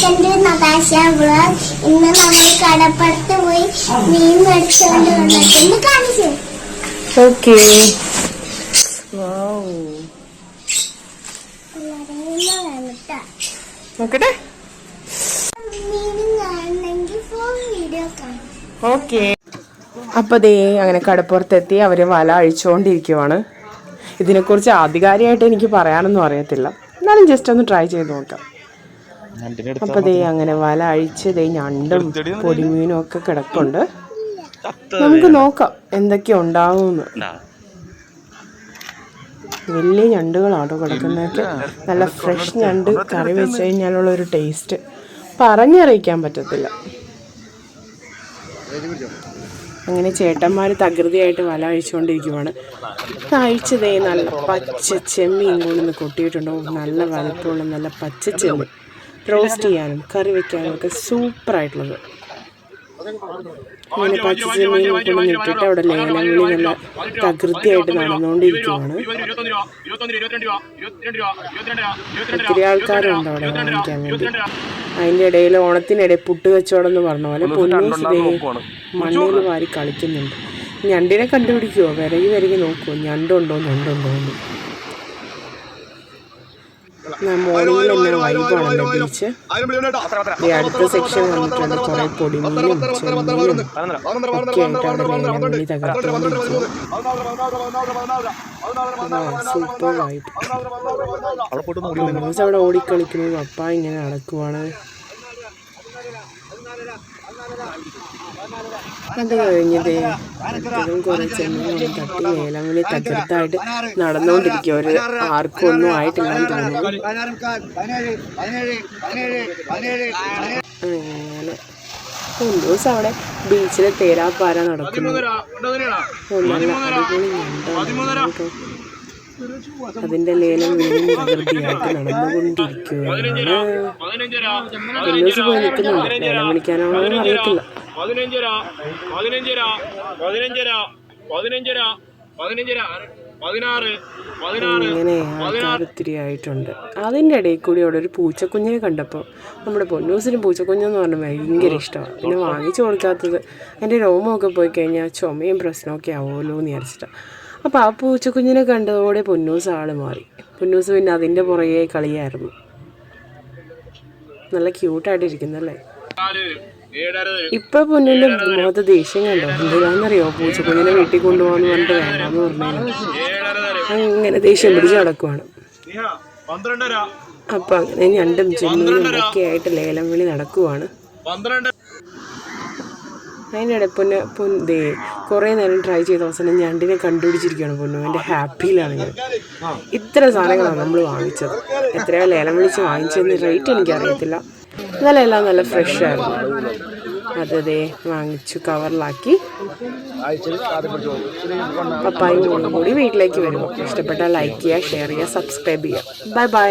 Welcome to നതാശ ഇന്ന് നമ്മൾ കടപ്പുറത്ത് പോയി മീൻ മേടിച്ചുകൊണ്ട് വന്നിട്ടുണ്ട് കാണിച്ചു ഓക്കെ. നോക്കട്ടെ. മീൻ കാണണമെങ്കിൽ ഫോൺ വീഡിയോ കാണും ഓക്കെ. അപ്പൊ ദേ അങ്ങനെ കടപ്പുറത്തെത്തി അവർ വല അഴിച്ചുകൊണ്ടിരിക്കുവാണ് ഇതിനെക്കുറിച്ച് ആധികാരികമായിട്ട് എനിക്ക് പറയാനൊന്നും അറിയത്തില്ല. എന്നാലും ജസ്റ്റ് ഒന്ന് ട്രൈ ചെയ്ത് നോക്കാം. അപ്പൊ ദേ അങ്ങനെ വല അഴിച്ച് ദേ ഞണ്ടും പൊടിമീനും ഒക്കെ കിടക്കുണ്ട് നമുക്ക് നോക്കാം എന്തൊക്കെ ഉണ്ടാവുമെന്ന്. വലിയ ഞണ്ടുകളാണോ കിടക്കുന്നതൊക്കെ. നല്ല ഫ്രഷ് ഞണ്ട് കറി വെച്ച് കഴിഞ്ഞാലുള്ള ഒരു ടേസ്റ്റ്. പറഞ്ഞറിയിക്കാൻ പറ്റത്തില്ല. അങ്ങനെ ചേട്ടന്മാർ തകൃതിയായിട്ട് വല അഴിച്ചുകൊണ്ടിരിക്കുവാണ്. അഴിച്ചതേ നല്ല പച്ച ചെമ്മീൻ കൊണ്ടുവന്ന് കൊട്ടിയിട്ടുണ്ടോ. നല്ല വലത്തോളം നല്ല പച്ച ചെമ്മീൻ. റോസ്റ്റ് ചെയ്യാനും കറി വെക്കാനും ഒക്കെ സൂപ്പറായിട്ടുള്ളത്. അങ്ങനെ പച്ച മീൻ കൊണ്ടുവന്ന് ഇട്ടിട്ട് അവിടെ ലേലങ്ങളിൽ നല്ല തകൃതിയായിട്ട് നടന്നുകൊണ്ടിരിക്കുവാണ്. ഒത്തിരി ആൾക്കാരുണ്ട് അവിടെ വാങ്ങിക്കാൻ വേണ്ടി. അതിന്റെ ഇടയിൽ ഓണത്തിനിടയിൽ പുട്ട് കച്ചവടം എന്ന് പറഞ്ഞ പോലെ പൊന്നീസ് മണ്ണിൽ വാരി കളിക്കുന്നുണ്ട്. ഞണ്ടിനെ കണ്ടുപിടിക്കുവോ? വിരകി വിരകി നോക്കുവോ? ഞണ്ടുണ്ടോ? ഞണ്ടുണ്ടോ എന്ന്. മോർണിംഗിൽ തന്നെ വൈബാണല്ലോ ബീച്ച് ഈ അടുത്ത സെക്ഷൻ വന്നിട്ടുണ്ട് കുറെ പൊടിമീനും ചെമ്മീനും ഒക്കെ ആയിട്ട് അവിടെ സൂപ്പർ വൈബ് അവിടെ ഓടിക്കളിക്കുന്നു പപ്പ ഇങ്ങനെ നടക്കുവാണ് അത് കഴിഞ്ഞത് ഇത്തരം കുറെ ചെമ്മീനും തട്ടി ലേലങ്ങളിൽ തകർത്തായിട്ട് നടന്നുകൊണ്ടിരിക്കുക. ഒരു ആർക്കും ഒന്നും ആയിട്ടില്ല തോന്നുന്നു. അങ്ങനെ. ദിവസം അവിടെ ബീച്ചിൽ തേരാപ്പാര നടക്കുന്നു. നല്ല അടിപൊളി അതിന്റെ ലേലം വീണ്ടും തകൃതിയായിട്ട് നടന്നുകൊണ്ടിരിക്കുകയാണ്. പൊന്നൂസ് പോയി നിൽക്കുന്നുണ്ട് ലേലം വിളിക്കാനാണോ എന്ന് അറിയത്തില്ല. പതിനഞ്ചര പതിനഞ്ചര പതിനഞ്ചര പതിനഞ്ചര പതിനഞ്ചര പതിനാറ് പതിനാറ് ഇങ്ങനെ ആൾക്കാർ ഒത്തിരി ആയിട്ടുണ്ട്. അതിന്റെ ഇടയിൽ കൂടി അവിടെ ഒരു പൂച്ചക്കുഞ്ഞിനെ കണ്ടപ്പോൾ നമ്മുടെ പൊന്നൂസിന് പൂച്ചക്കുഞ്ഞെന്ന് പറഞ്ഞാൽ ഭയങ്കര ഇഷ്ടമാണ്. പിന്നെ വാങ്ങിച്ചു കൊടുക്കാത്തത് എന്റെ രോമമൊക്കെ പോയി കഴിഞ്ഞാൽ ചുമയും പ്രശ്നമൊക്കെ ആവുമല്ലോ എന്ന് വിചാരിച്ചിട്ടാണ്. അപ്പോൾ ആ പൂച്ചക്കുഞ്ഞിനെ കണ്ടതോടെ പൊന്നൂസ് ആൾ മാറി. പൊന്നൂസ് പിന്നെ അതിന്റെ പുറകെ കളിയായിരുന്നു. നല്ല ക്യൂട്ടായിട്ടിരിക്കുന്നല്ലേ? ഇപ്പൊ പൊന്നിന്റെ മുഖത്ത് ദേഷ്യം കണ്ടോ? എന്തിനാന്നറിയോ പൂച്ചക്കുഞ്ഞിനെ വീട്ടിൽ കൊണ്ടുപോകാന്ന് പറഞ്ഞിട്ട് വേണ്ടാന്ന് പറഞ്ഞു അങ്ങനെ ദേഷ്യം പിടിച്ച് നടക്കുവാണ്. അപ്പൊ അങ്ങനെ ഞണ്ടും ചെമ്മീനും ഒക്കെ ആയിട്ട് ലേലം വിളി നടക്കുവാണ്. ഇടയിൽ പൊന്ന് ദേ കുറേ നേരം ട്രൈ ചെയ്ത അവസാനം ഞണ്ടിനെ കണ്ടുപിടിച്ചിരിക്കുകയാണ് പൊന്നു. എന്റെ ഹാപ്പിയിലാണ് ഞാൻ. ഇത്ര സാധനങ്ങളാണ് നമ്മൾ വാങ്ങിച്ചത്. എത്രയാ ലേലം വിളിച്ച് വാങ്ങിച്ചതെന്ന് റേറ്റ് എനിക്കറിയത്തില്ല. എന്നാലും എല്ലാം നല്ല ഫ്രഷ് ആയിരുന്നു. അത് ദേ വാങ്ങിച്ചു കവറിലാക്കി പപ്പായും കൂടി വീട്ടിലേക്ക് വരുമ്പോൾ ഇഷ്ടപ്പെട്ടാൽ ലൈക്ക് ചെയ്യുക ഷെയർ ചെയ്യുക സബ്സ്ക്രൈബ് ചെയ്യുക. Bye bye